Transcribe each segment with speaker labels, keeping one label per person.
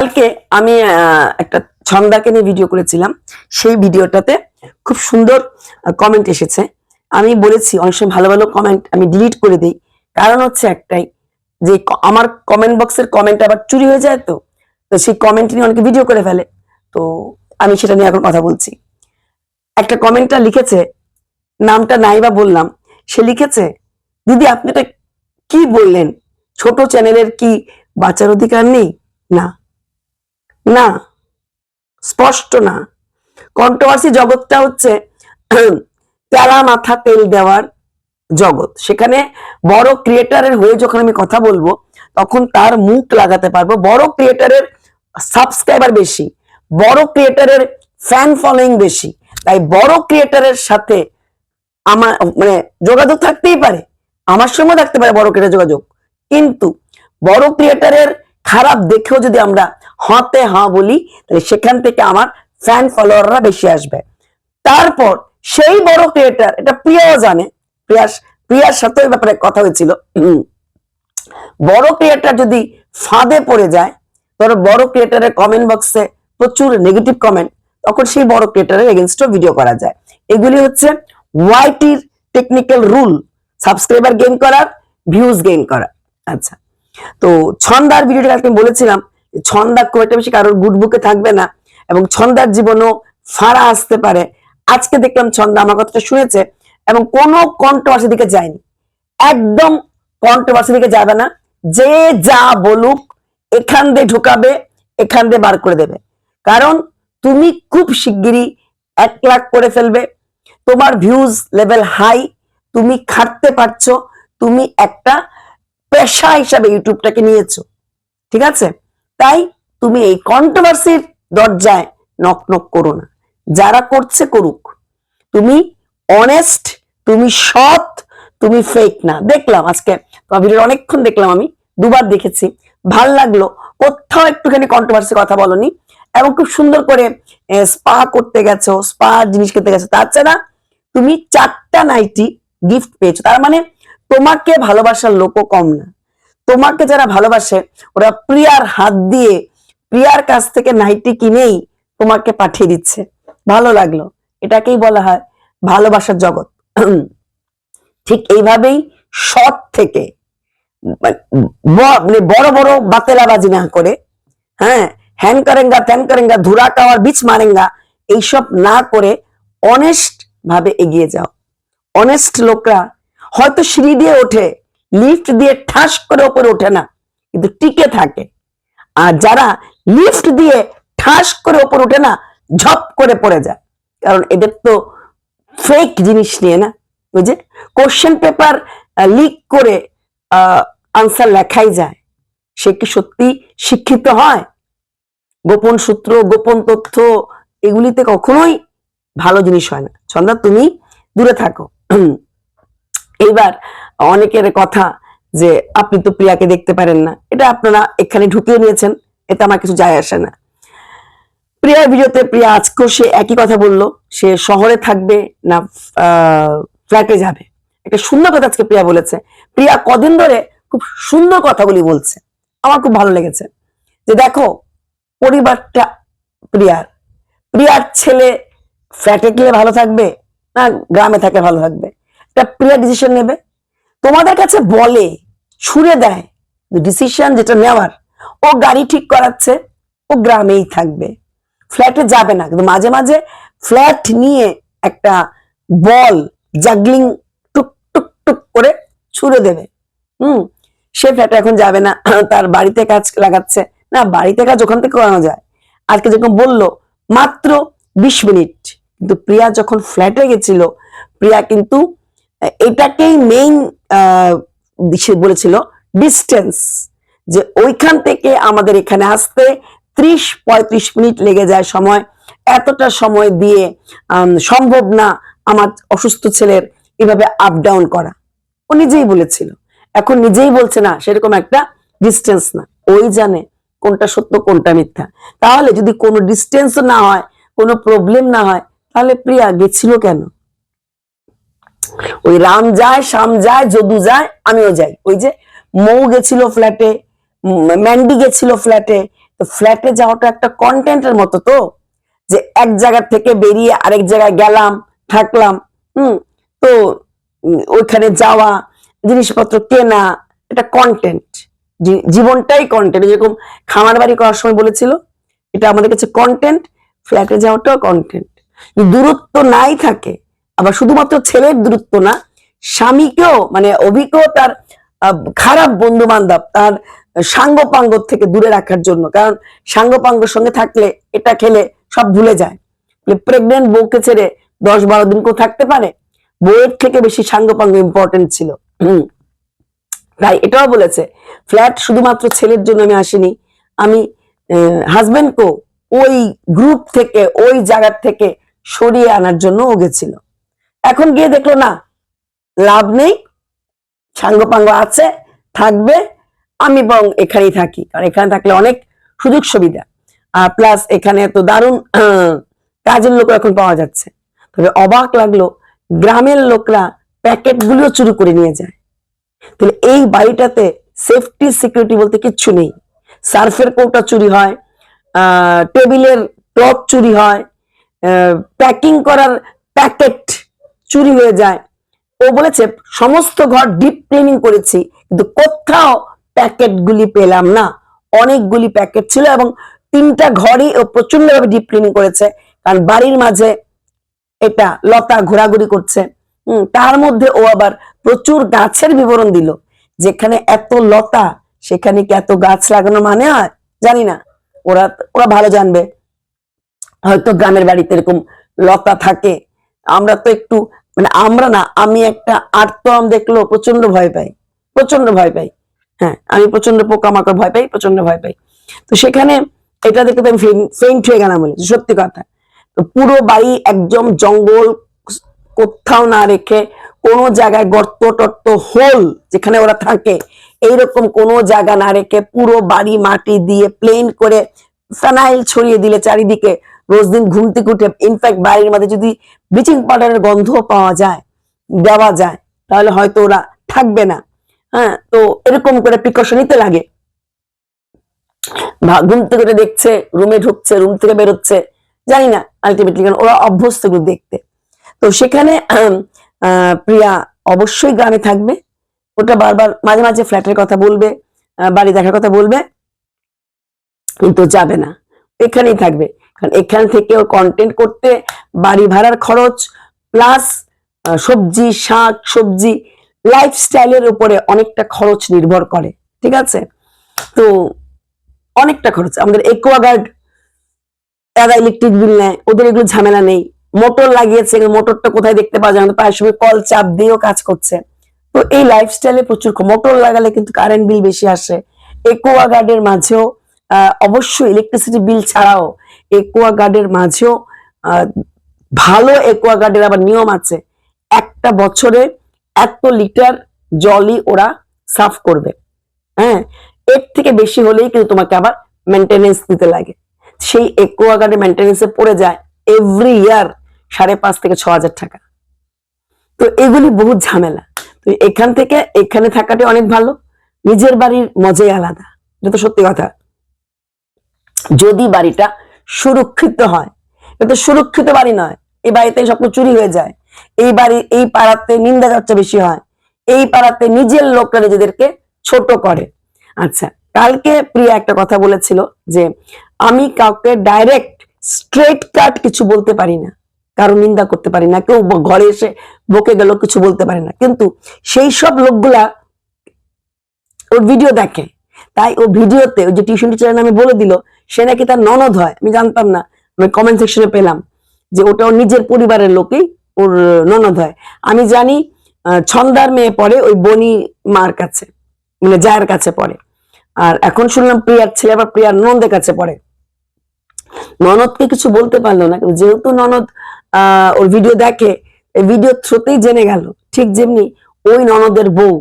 Speaker 1: কালকে আমি একটা ছন্দাকে নিয়ে ভিডিও করেছিলাম। সেই ভিডিওটাতে খুব সুন্দর কমেন্ট এসেছে। আমি বলেছি, অনেক সময় ভালো ভালো কমেন্ট আমি ডিলিট করে দিই। কারণ হচ্ছে একটাই, যে আমার কমেন্ট বক্সের কমেন্ট আবার চুরি হয়ে যায় তো। তো সেই কমেন্ট নিয়ে অনেকে ভিডিও করে ফেলে। তো আমি সেটা নিয়ে এখন কথা বলছি। একটা কমেন্টটা লিখেছে, নামটা নাই বা বললাম। সে লিখেছে, দিদি, আপনি এটা কি বললেন? ছোট চ্যানেলের কি বাঁচার অধিকার নেই? না। না, স্পষ্ট না। কন্ট্রোভার্সি জগৎটা হচ্ছে তেলা মাথা তেল দেওয়ার জগৎ। সেখানে বড় ক্রিয়েটারের হয়ে যখন আমি কথা বলব, তখন তার মুখ লাগাতে পারব। বড় ক্রিয়েটারের সাবস্ক্রাইবার বেশি, বড় ক্রিয়েটারের ফ্যান ফলোয়িং বেশি। তাই বড় ক্রিয়েটারের সাথে আমার মানে যোগাযোগ থাকতেই পারে। আমার সঙ্গে থাকতে পারে বড় ক্রিয়েটার যোগাযোগ। কিন্তু বড় ক্রিয়েটারের খারাপ দেখেও যদি আমরা হাতে হা বলি, তাহলে সেখান থেকে আমার ফ্যান ফলোয়াররা বেশি আসবে। তারপর সেই বড় ক্রিয়েটার এটা প্রিয়াও জানে প্রিয়ার প্রিয়ার সাথে ব্যাপারে কথা হয়েছিল। বড় ক্রিয়েটার যদি ফাঁদে পড়ে যায়, ধরো বড় ক্রিয়েটারের কমেন্ট বক্সে প্রচুর নেগেটিভ কমেন্ট তখন সেই বড় ক্রিয়েটারের এগেনস্টও ভিডিও করা যায়। এগুলি হচ্ছে ওয়াইটির টেকনিক্যাল রুল সাবস্ক্রাইবার গেইন করার ভিউজ গেইন করা আচ্ছা তো ছন্দার ভিডিওটা আমি বলেছিলাম ছন্দা খুব একটা বেশি কারোর গুড বুকে থাকবে না এবং ছন্দার জীবনও ফাড়া আসতে পারে। আজকে দেখলাম ছন্দা আমার কথাটা শুনেছে এবং কোনো কন্ট্রোভার্সি দিকে যায়নি। একদম কন্ট্রোভার্সি দিকে যাবে না। যে যা বলুক, এখান দিয়ে ঢুকাবে, এখান দিয়ে বার করে দেবে। কারণ তুমি খুব শিগগিরই এক লাখ করে ফেলবে। তোমার ভিউজ লেভেল হাই তুমি খাটতে পারছ, তুমি একটা পেশা হিসাবে ইউটিউবটাকে নিয়েছো। ঠিক আছে? তাই তুমি এই কন্ট্রোভার্সির দরজায় নক নক করো না। যারা করছে করুক। তুমি অনেস্ট তুমি সৎ, তুমি ফেক না। দেখলাম আজকে তোমার অনেকক্ষণ দেখলাম আমি, দুবার দেখেছি। ভালো লাগল। কোথাও একটুখানি কন্ট্রোভার্সি কথা বলনি। এবং খুব সুন্দর করে স্পা করতে গেছো স্পা জিনিস খেতে গেছো। তাছাড়া তুমি চারটা নাইটি গিফট পেয়েছ। তার মানে তোমাকে ভালোবাসার লোকও কম না। তোমাকে যারা ভালোবাসে, ওরা প্রিয়ার হাত দিয়ে প্রিয়ার কাছ থেকে নাইটি কিনেই তোমাকে পাঠিয়ে দিচ্ছে। ভালো লাগল। এটাকেই বলা হয় ভালোবাসার জগৎ। ঠিক এইভাবেই শর্ট থেকে মানে বড় বড় বাতেলাবাজি না করে হ্যাঁ হ্যান করেঙ্গা, ত্যান করেঙ্গা, ধুরা কাওয়ার, বিচ মারেঙ্গা, এইসব না করে অনেস্ট ভাবে এগিয়ে যাও। অনেস্ট লোকরা হয়তো সিঁড়ি দিয়ে ওঠে লিফট দিয়ে ঠাস করে ওপরে ওঠে না, কিন্তু টিকে থাকে। আর যারা লিফট দিয়ে ঠাস করে ওপরে ওঠে না, ঝপ করে পড়ে যায়। কারণ এদের তো ফেক জিনিস নিয়ে না। যে কোশ্চেন পেপার লিক করে আনসার লেখাই যায়। সে কি সত্যি শিক্ষিত হয়? গোপন সূত্র, গোপন তথ্য, এগুলিতে কখনোই ভালো জিনিস হয় না। ছন্দা, তুমি দূরে থাকো। এইবার অনেকের কথা যে, আপনি তো প্রিয়াকে দেখতে পারেন না। এটা আপনারা এখানে ঢুকিয়ে নিয়েছেন এটা আমার কিছু যায় আসে না। প্রিয়ার ভিডিওতে প্রিয়া আজকেও সে একই কথা বলল, সে শহরে থাকবে না ফ্ল্যাটে যাবে। একটা সুন্দর কথা আজকে প্রিয়া বলেছে। প্রিয়া কদিন ধরে খুব সুন্দর কথাগুলি বলছে। আমার খুব ভালো লেগেছে যে, দেখো, পরিবারটা প্রিয়ার। প্রিয়ার ছেলে ফ্ল্যাটে গেলে ভালো থাকবে না, গ্রামে থাকে ভালো থাকবে? একটা প্রিয়া ডিসিশন নেবে। তোমাদের কাছে বলে, ছুড়ে দেয় ডিসিশন যেটা নেওয়ার, ও গাড়ি ঠিক করাচ্ছে, ও গ্রামেই থাকবে। ফ্ল্যাটে যাবে না, কিন্তু মাঝে মাঝে ফ্ল্যাট নিয়ে একটা বল জাগলিং টুক টুক টুক করে ছুড়ে দেবে। হুম, সে ফ্ল্যাটে এখন যাবে না, তার বাড়িতে কাজ লাগাচ্ছে। না, বাড়িতে কাজ ওখান থেকে করানো যায়। আজকে যখন বলল, মাত্র বিশ মিনিট। কিন্তু প্রিয়া যখন ফ্ল্যাটে গেছিল, প্রিয়া কিন্তু এটাকেই মেইন বলেছিল ডিস্টেন্স যে ওইখান থেকে আমাদের এখানে আসতে ত্রিশ পঁয়ত্রিশ মিনিট লেগে যায় সময়। এতটা সময় দিয়ে সম্ভব না আমার অসুস্থ ছেলের এভাবে আপ ডাউন করা। ও নিজেই বলেছিল। এখন নিজেই বলছে না, সেরকম একটা ডিস্টেন্স না। ওই জানে কোনটা সত্য, কোনটা মিথ্যা। তাহলে যদি কোনো ডিস্টেন্স না হয়, কোনো প্রবলেম না হয়, তাহলে প্রিয়া গেছিল কেন? ওই রাম যায়, শাম যায়, যদু যায়, আমিও যাই। ওই যে মৌ গেছিল ফ্ল্যাটে ম্যান্ডি গেছিল ফ্ল্যাটে তো ফ্ল্যাটে যাওয়াটা একটা কন্টেন্টের মতো তো, যে এক জায়গা থেকে বেরিয়ে আরেক জায়গায় গেলাম, থাকলাম, হুম, তো ওইখানে যাওয়া, জিনিসপত্র কেনা, এটা কন্টেন্ট জীবনটাই কন্টেন্ট যেরকম খামার বাড়ি করার সময় বলেছিল, এটা আমাদের কাছে কন্টেন্ট ফ্ল্যাটে যাওয়াটাও কন্টেন্ট দূরত্ব নাই থাকে। আবার শুধুমাত্র ছেলের দূরত্ব না, স্বামীকেও মানে অভিজ্ঞ তার খারাপ বন্ধু বান্ধব তার সাঙ্গ পাঙ্গ থেকে দূরে রাখার জন্য। কারণ সাঙ্গ পাঙ্গর সঙ্গে থাকলে এটা খেলে সব ভুলে যায়। প্রেগনেন্ট বউকে ছেড়ে দশ বারো দিন কেউ থাকতে পারে, বউয়ের থেকে বেশি সাঙ্গ পাঙ্গ ইম্পর্টেন্ট ছিল। হুম। তাই এটাও বলেছে, ফ্ল্যাট শুধুমাত্র ছেলের জন্য আমি আসিনি, আমি হাজবেন্ডকেও ওই গ্রুপ থেকে, ওই জায়গার থেকে সরিয়ে আনার জন্য ও গেছিল। এখন গিয়ে দেখল, না, লাভ নেই, সাঙ্গপাঙ্গ আছে, থাকবে, আমি বরং এখানেই থাকি। কারণ এখানে থাকলে অনেক সুযোগ সুবিধা। আর প্লাস এখানে তো দারুণ কাজের লোক এখন পাওয়া যাচ্ছে। তবে অবাক লাগল, গ্রামের লোকরা প্যাকেট গুলিও চুরি করে নিয়ে যায়। তাহলে এই বাড়িটাতে সেফটি সিকিউরিটি বলতে কিচ্ছু নেই। সার্ফের কৌটা চুরি হয় টেবিলের ক্লথ চুরি হয় প্যাকিং করার প্যাকেট চুরি হয়ে যায়। ও বলেছে, সমস্ত ঘর ডিপ ক্লিনিং করেছি, কিন্তু কোথাও প্যাকেট গুলি পেলাম না। অনেকগুলি প্যাকেট ছিল এবং তিনটা ঘরই ও প্রচণ্ড ভাবে ডিপ ক্লিনিং করেছে, কারণ বাড়ির মাঝে এটা লতা ঘোরাঘুরি করছে। তার মধ্যে ও আবার প্রচুর গাছের বিবরণ দিল, যেখানে এত লতা, সেখানে কি এত গাছ লাগানো মানে হয়? জানি না। ওরা ওরা ভালো জানবে। হয়তো গ্রামের বাড়িতে এরকম লতা থাকে। আমরা তো একটু মানে আমরা না, আমি একটা আর্তম দেখলেও প্রচণ্ড ভয় পাই প্রচণ্ড ভয় পাই। হ্যাঁ আমি প্রচণ্ড পোকামাকড় ভয় পাই প্রচণ্ড ভয় পাই। তো সেখানে এটা দেখে তো আমি ফেইন্ট হয়ে গেলাম বলে, সত্যি কথা। তো পুরো বাড়ি একদম জঙ্গল, কোথাও না রেখে কোনো জায়গায় গর্ত টর্ত হোল যেখানে ওরা থাকে, এইরকম কোনো জায়গা না রেখে পুরো বাড়ি মাটি দিয়ে প্লেন করে ফেনাইল ছড়িয়ে দিলে চারিদিকে। রোজ দিন ঘুম থেকে উঠে ইনফ্যাক্ট বাড়ির মধ্যে যদি ব্লিচিং পাউডারের গন্ধ পাওয়া যায়, দেওয়া যায়, তাহলে হয়তো ওরা থাকবে না। হ্যাঁ তো এরকম করে প্রিকশন নিতে লাগে। ঘুম থেকে উঠে দেখছে রুমে ঢুকছে রুম থেকে বেরোচ্ছে, জানি না আলটিমেটলি কারণ ওরা অভ্যস্ত এগুলো দেখতে। তো সেখানে প্রিয়া অবশ্যই গ্রামে থাকবে। ওটা বারবার মাঝে মাঝে ফ্ল্যাটের কথা বলবে বাড়ি দেখার কথা বলবে, কিন্তু যাবে না। এখানেই থাকবে। কারণ এখান থেকে ও কন্টেন্ট করতে বাড়ি ভাড়ার খরচ প্লাস সবজি, শাক, সবজি লাইফস্টাইলের উপরে অনেকটা খরচ নির্ভর করে, ঠিক আছে? তো অনেকটা খরচ। আমাদের একুয়াগার্ড এরা ইলেকট্রিক বিল নেয়, ওদের এগুলো ঝামেলা নেই। মোটর লাগিয়েছে মোটরটা কোথায় দেখতে পাওয়া যায় প্রায় সময় কল চাপ দিয়েও কাজ করছে। তো এই লাইফস্টাইলে প্রচুর মোটর লাগালে কিন্তু কারেন্ট বিল বেশি আসে। একুয়া গার্ডের মাঝেও অবশ্যই ইলেকট্রিসিটি বিল ছাড়াও একুয়া গার্ডের মাঝেও ভালো একুয়া গার্ডের আবার নিয়ম আছে। একটা বছরে এত লিটার জলই ওরা সাফ করবে। হ্যাঁ এর থেকে বেশি হলেই কিন্তু তোমাকে আবার মেনটেনেন্স দিতে লাগে। সেই একুয়া গার্ডের মেনটেনেন্সে পড়ে যায় এভরি ইয়ার সাড়ে পাঁচ থেকে ছ হাজার টাকা। তো এগুলি বহুত ঝামেলা। তো এখান থেকে এখানে থাকাটা অনেক ভালো। নিজের বাড়ির মজাই আলাদা। এটা তো সত্যি কথা। যদি বাড়িটা সুরক্ষিত হয়। এটা সুরক্ষিত বাড়ি নয়। এই বাড়িতে সব কিছু চুরি হয়ে যায়। এই বাড়ি, এই পাড়াতে নিন্দা চর্চা বেশি হয়। এই পাড়াতে নিজের লোকরা নিজেদেরকে ছোট করে। আচ্ছা কালকে প্রিয়া একটা কথা বলেছিল যে, আমি কাউকে ডাইরেক্ট স্ট্রেট কাট কিছু বলতে পারি না। কারও নিন্দা করতে পারি না। কেউ ঘরে এসে বকে গেল, কিছু বলতে পারে না। কিন্তু সেই সব লোকগুলা ওর ভিডিও দেখে। তাই ও ভিডিওতে ওই যে টিউশন টিচারের নামে বলে দিল, সে নাকি তার ননদ হয়, আমি জানতাম না, আমি কমেন্ট সেকশনে পেলাম যে ওটা ওর নিজের পরিবারের লোকই ওর ননদ হয়। আমি জানি ছন্দার মেয়ে পড়ে ওই বনি মার কাছে মানে জায়ের কাছে পড়ে। আর এখন শুনলাম প্রিয়ার ছেলে আবার প্রিয়ার ননদের কাছে পড়ে। ননদকে কিছু বলতে পারল না, কিন্তু যেহেতু ননদ ওর ভিডিও দেখে ভিডিও থ্রুতেই জেনে গেল। ঠিক যেমনি ওই ননদের বউ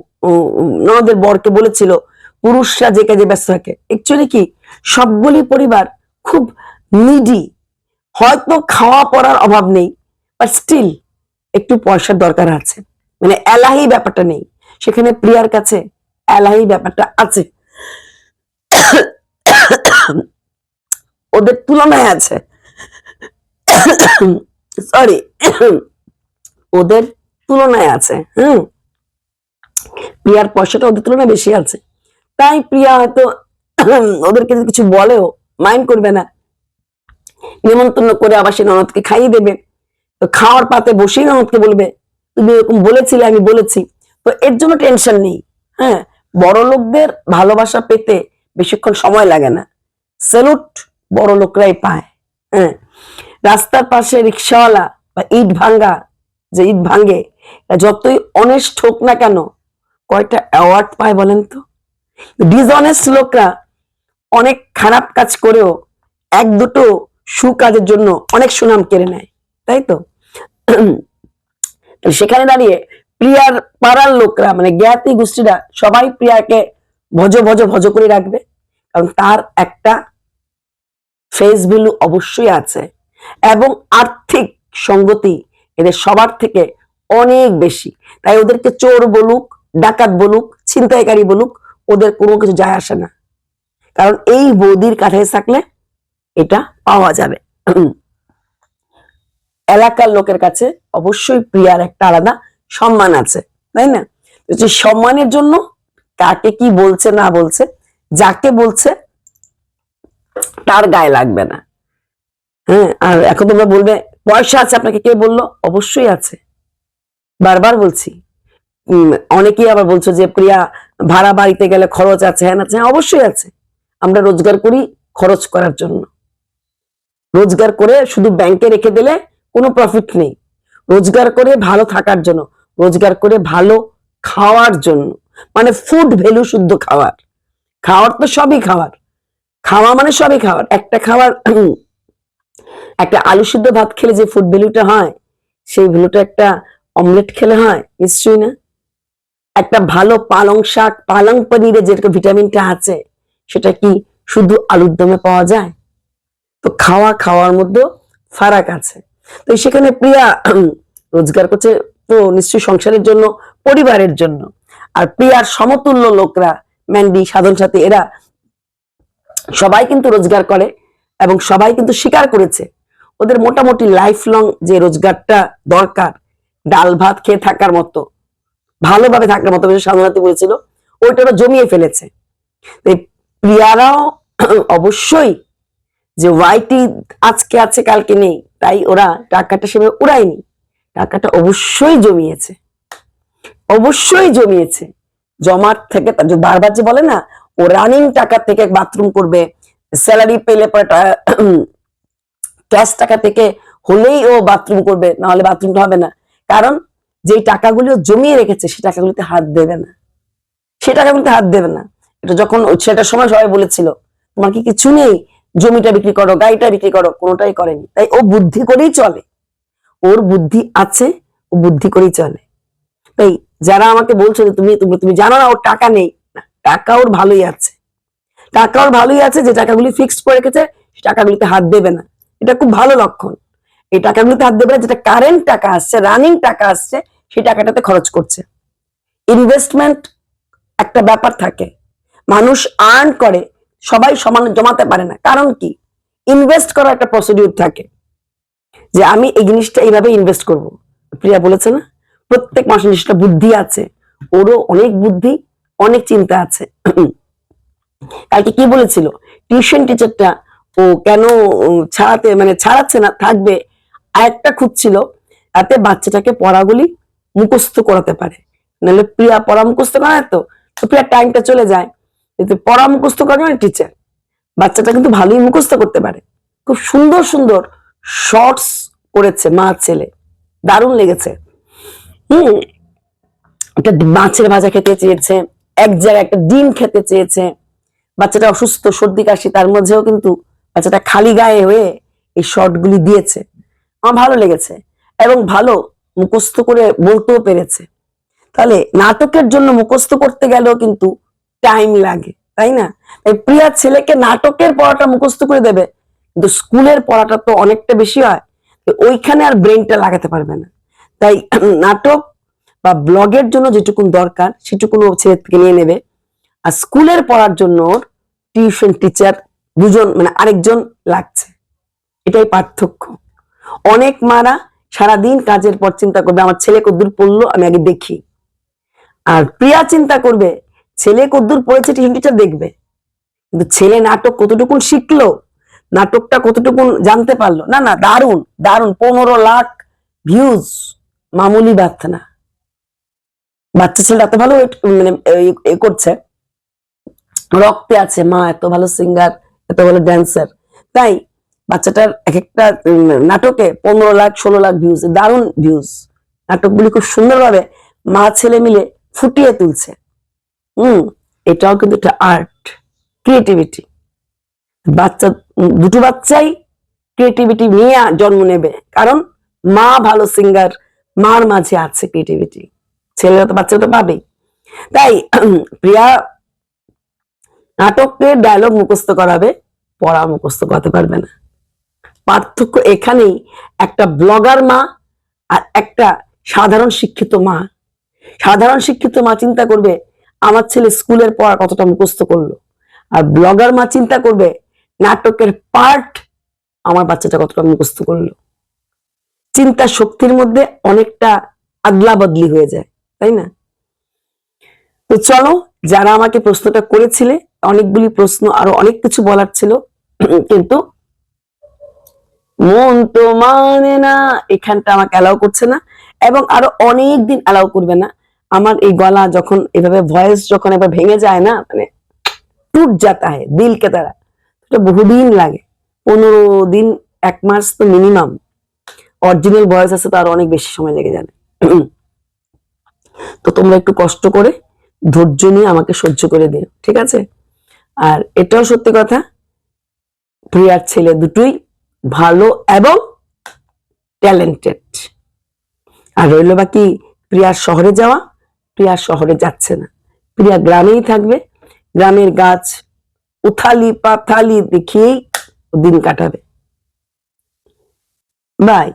Speaker 1: ননদের বরকে বলেছিল পুরুষরা যে কাজে ব্যস্ত থাকে। অ্যাকচুয়ালি কি? সবগুলি পরিবার খুব নিডি হয়তো খাওয়া পড়ার অভাব নেই বাট স্টিল একটু পয়সার দরকার আছে। মানে এলাহি ব্যাপারটা নেই। সেখানে প্রিয়ার কাছে এলাহি ব্যাপারটা আছে। ওদের তুলনায় আছে। সরি ওদের তুলনায় আছে। হুম। প্রিয়ার পয়সাটা ওদের তুলনায় বেশি আছে। তাই প্রিয়া হয়তো ওদেরকে যদি কিছু বলেও মাইন্ড করবে না। নিমন্ত্রণ করে আবার সে ননদকে খাইয়ে দেবে। তো খাওয়ার পাতে বসেই ননদকে বলবে, তুমি এরকম বলেছিলে, আমি বলেছি। তো এর জন্য টেনশন নেই। হ্যাঁ বড় লোকদের ভালোবাসা পেতে বেশিক্ষণ সময় লাগে না। স্যালুট বড় লোকরাই পায়। হ্যাঁ রাস্তার পাশে রিক্সাওয়ালা বা ইট ভাঙ্গা, যে ইট ভাঙ্গে, যতই অনেস্ট হোক না কেন, কয়টা অ্যাওয়ার্ড পায় বলেন তো? ডিসঅনেস্ট লোকরা অনেক খারাপ কাজ করেও এক দুটো সুকাজের জন্য অনেক সুনাম কেড়ে নেয়, তাই তো? সেখানে দাঁড়িয়ে প্রিয়ার পাড়ার লোকরা মানে জ্ঞাতি গোষ্ঠীরা সবাই প্রিয়াকে ভজ ভজ ভজ করে রাখবে, কারণ তার একটা ফেস ভ্যালু অবশ্যই আছে এবং আর্থিক সঙ্গতি এদের সবার থেকে অনেক বেশি। তাই ওদেরকে চোর বলুক, ডাকাত বলুক, ছিনতাইকারী বলুক ওদের কোনো কিছু যায় আসে না। কারণ এই বৌদির কাছে থাকলে এটা পাওয়া যাবে। এলাকার লোকের কাছে অবশ্যই প্রিয়ার একটা আলাদা সম্মান আছে, তাই না? সম্মানের জন্য কাকে কি বলছে, না বলছে, যাকে বলছে, তার গায়ে লাগবে না। হ্যাঁ আর এখন তোমরা বলবে, পয়সা আছে, আপনাকে কে বলল? অবশ্যই আছে। বারবার বলছি অনেকেই আবার বলছো যে, প্রিয়া, ভাড়া বাড়িতে গেলে খরচ আছে। হ্যাঁ আছে, অবশ্যই আছে। আমরা রোজগার করি খরচ করার জন্য। রোজগার করে শুধু ব্যাংকে রেখে দিলে কোনো প্রফিট নেই। রোজগার করে ভালো থাকার জন্য, রোজগার করে ভালো খাওয়ার জন্য। মানে ফুড ভ্যালু শুদ্ধ খাওয়ার। খাওয়ার তো সবই খাওয়ার। খাওয়া মানে সবই খাওয়ার। একটা খাওয়ার, একটা আলু সিদ্ধ ভাত খেলে যে ফুড ভ্যালুটা হয়, সেই ভ্যালুটা একটা অমলেট খেলে হয়, নিশ্চয়ই না? একটা ভালো পালং শাক, পালং পনিরে যেরকম ভিটামিনটা আছে, সেটা কি শুধু আলুর দমে পাওয়া যায়? তো খাওয়া, খাওয়ার মধ্যে ফারাক আছে। তো সেখানে প্রিয়া রোজগার করছে তো নিশ্চয়ই সংসারের জন্য, পরিবারের জন্য। আর প্রিয়ার সমতুল্য লোকরা, ম্যান্ডি, সাধন সাথী, এরা সবাই কিন্তু রোজগার করে এবং সবাই কিন্তু স্বীকার করেছে। ওদের মোটামুটি লাইফ লং যে রোজগারটা দরকার, ডাল ভাত খেয়ে থাকার মতো। ভালোভাবে থাকার মতো সাধনাতে বলেছিল ওইটা ওরা জমিয়ে ফেলেছে। প্রিয়ারাও অবশ্যই যে ওয়াইটি আজকে আছে, কালকে নেই, তাই ওরা টাকাটা সেভাবে উড়ায়নি। টাকাটা অবশ্যই জমিয়েছে। অবশ্যই জমিয়েছে। জমার থেকে বারবার যে বলে না, ও রানিং টাকা থেকে বাথরুম করবে স্যালারি পেলে পরে ক্যাশ টাকা থেকে হলেই ও বাথরুম করবে না হলে বাথরুমটা হবে না। কারণ যেই টাকাগুলো জমিয়ে রেখেছে, সেই টাকাগুলিতে হাত দেবে না। সেই টাকাগুলিতে হাত দেবে না। এটা যখন সেটার সময় সবাই বলেছিল, তোমার কি কিছু নেই? জমিটা বিক্রি করো, গাড়িটা বিক্রি করো। কোনোটাই করেনি। তাই ও বুদ্ধি করেই চলে। ওর বুদ্ধি আছে, ও বুদ্ধি করেই চলে। তাই যারা আমাকে বলছো যে তুমি তুমি জানো না ওর টাকা নেই টাকা ওর ভালোই আছে। টাকা ওর ভালোই আছে, যে টাকাগুলি ফিক্সড করে রেখেছে টাকাগুলিতে হাত দেবে না। এটা খুব ভালো লক্ষণ। এই টাকাগুলিতে হাত দেবে যেটা কারেন্ট টাকা আসছে রানিং টাকা আসছে, সেই টাকাটাতে খরচ করছে। ইনভেস্টমেন্ট একটা ব্যাপার থাকে। মানুষ আর্ন করে, সবাই সমান জমাতে পারে না। কারণ কি? ইনভেস্ট করার একটা প্রসিডিউর থাকে যে আমি এই জিনিসটা এইভাবে ইনভেস্ট করব। প্রিয়া বলেছে না? প্রত্যেক মানুষের জিনিসটা বুদ্ধি আছে। ওরও অনেক বুদ্ধি, অনেক চিন্তা আছে। কালকে কি বলেছিল? টিউশন টিচারটা ও কেন ছাড়াতে মানে ছাড়াচ্ছে না, থাকবে? আরেকটা খুঁজছিল তাতে বাচ্চাটাকে পড়াগুলি মুখস্থ করাতে পারে। নাহলে প্রিয়া পড়া মুখস্থ করায় তো প্রিয়ার টাইমটা চলে যায়। কিন্তু পড়া মুখস্থ করে না টিচার বাচ্চাটা কিন্তু ভালোই মুখস্থ করতে পারে। খুব সুন্দর সুন্দর শর্টস করেছে মা ছেলে। দারুণ লেগেছে। হম, একটা মাছের ভাজা খেতে চেয়েছে, এক জায়গায় একটা ডিম খেতে চেয়েছে। বাচ্চাটা অসুস্থ, সর্দি কাশি, তার মধ্যেও কিন্তু বাচ্চাটা খালি গায়ে হয়ে এই শর্ট গুলি দিয়েছে। আমার ভালো লেগেছে এবং ভালো মুখস্থ করে বলতেও পেরেছে। তাহলে নাটকের জন্য মুখস্থ করতে গেলেও কিন্তু টাইম লাগে, তাই না? তাই প্রিয়া ছেলেকে নাটকের পড়াটা মুখস্থ করে দেবে, কিন্তু স্কুলের পড়াটা তো অনেকটা বেশি হয় ওইখানে আর ব্রেনটা লাগাতে পারবে না। তাই নাটক বা ব্লগের জন্য যেটুকুন দরকার সেটুকুন ও ছেলে থেকে নিয়ে নেবে। আর স্কুলের পড়ার জন্য টিউশন টিচার দুজন মানে আরেকজন লাগছে। এটাই পার্থক্য। অনেক মারা সারাদিন কাজের পর চিন্তা করবে, আমার ছেলে কদ্দূর পড়ল, আমি আগে দেখি। আর প্রিয়া চিন্তা করবে, ছেলে কদ্দূর পড়েছে টিউশন টিচার দেখবে। কিন্তু ছেলে নাটক কতটুকুন শিখলো, নাটকটা কতটুকুন জানতে পারল, না না, দারুণ দারুণ, পনেরো লাখ ভিউজ মামুলি বার্তা না বাচ্চা ছেলে এত ভালো মানে এ করছে। রক্তে আছে, মা, এত ভালো সিঙ্গার এত ভালো ড্যান্সার তাই বাচ্চাটার এক একটা নাটকে পনেরো লাখ, ষোলো লাখ ভিউজ দারুণ ভিউজ নাটকগুলি খুব সুন্দরভাবে মা ছেলে মিলে ফুটিয়ে তুলছে। হুম, এটাও কিন্তু একটা আর্ট ক্রিয়েটিভিটি বাচ্চা, দুটো বাচ্চাই ক্রিয়েটিভিটি নিয়ে জন্ম নেবে। কারণ মা ভালো সিঙ্গার মার মাঝে আছে ক্রিয়েটিভিটি ছেলেরা তো বাচ্চা তো পাবেই তাই প্রিয়া নাটকের ডায়লগ মুখস্থ করাবে, পড়া মুখস্থ করাতে পারবে না। পার্থক্য এখানেই। একটা ব্লগার মা আর একটা সাধারণ শিক্ষিত মা। সাধারণ শিক্ষিত মা চিন্তা করবে, আমার ছেলে স্কুলের পড়া কতটা মুখস্থ করল? আর ব্লগার মা চিন্তা করবে, নাটকের পার্ট আমার বাচ্চাটা কতটা মুখস্থ করল? চিন্তা শক্তির মধ্যে অনেকটা আদলা বদলি হয়ে যায়, তাই না? তো চলো, যারা আমাকে প্রশ্নটা করেছিলে, অনেকগুলি প্রশ্ন আরও অনেক কিছু বলার ছিল, কিন্তু মন তো মানে না, এখানটা আমাকে অ্যালাউ করছে না এবং আরও অনেক দিন অ্যালাউ করবে না। আমার এই গলা যখন এভাবে ভয়েস যখন এবার ভেঙে যায় না মানে টুট যাতা হয়, দিল কে তারা এটা বহুদিন লাগে। পনেরো দিন, এক মাস তো মিনিমাম অরিজিনাল ভয়েস আছে তো আরও অনেক বেশি সময় লেগে যাবে। তো তোমরা একটু কষ্ট করে ধৈর্য নিয়ে আমাকে সহ্য করে দিও, ঠিক আছে? আর এটাও সত্যি কথা, প্রিয়ার ছেলে দুটোই ভালো এবং ট্যালেন্টেড আর রইল বাকি প্রিয়ার শহরে যাওয়া। প্রিয়ার শহরে যাচ্ছে না। প্রিয়া গ্রামেই থাকবে। গ্রামের গাছ উথালি পাথালি দেখিয়েই দিন কাটাবে। বাই